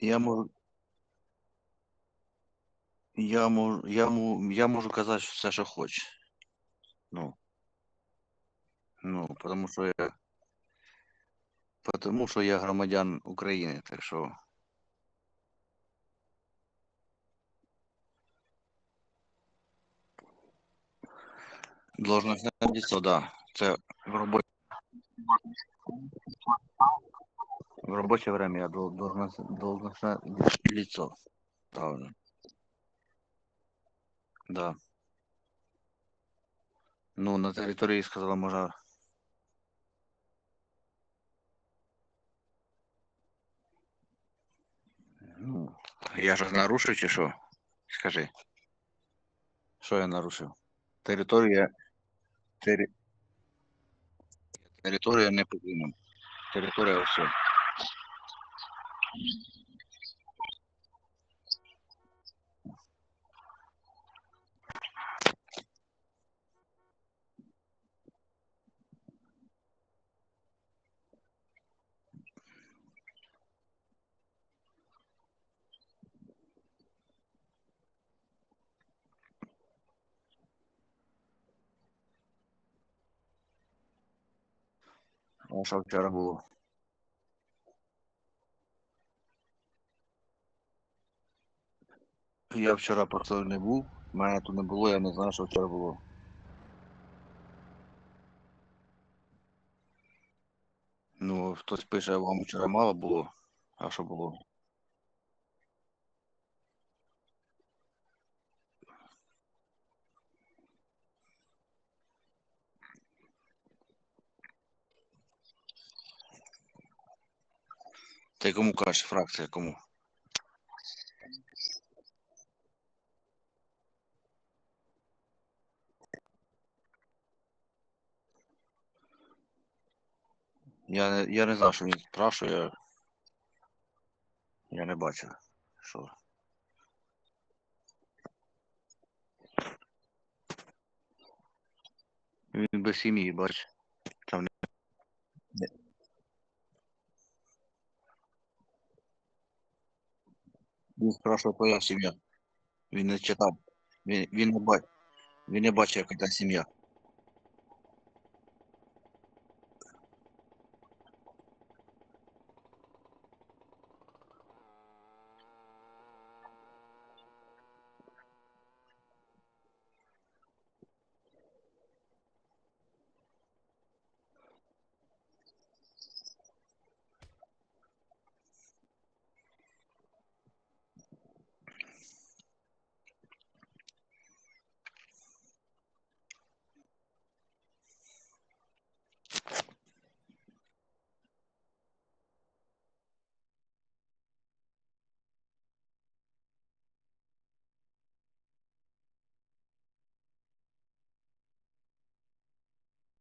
Я можу. Я можу, я, мо- я можу казати все, що хоче. Ну. Ну, тому що я. Тому що я громадян України, так що. Должностне лицо, да. Це в робоче, в робоче время я дол- должностне, должностне лицо. Правильно. Да. Ну, на території сказала, можна. Ну, я ж нарушив чи що? Скажи. Що я нарушив? Територія. Тері... Територія не повинна. Територія все. Vamos achar que era boa. Я вчора просто не був. Мене тут не було, я не знаю, що вчора було. Ну, хтось пише, вам вчора мало було. А що було? Ти кому кажеш, фракція кому? Я не, я не знав, що він спрашує. Я не бачив, що. Він без сім'ї, бач. Там не... Він спрашує, твоя сім'я. Він не читав. Він, він, не бачив, він не бачив, яка та сім'я.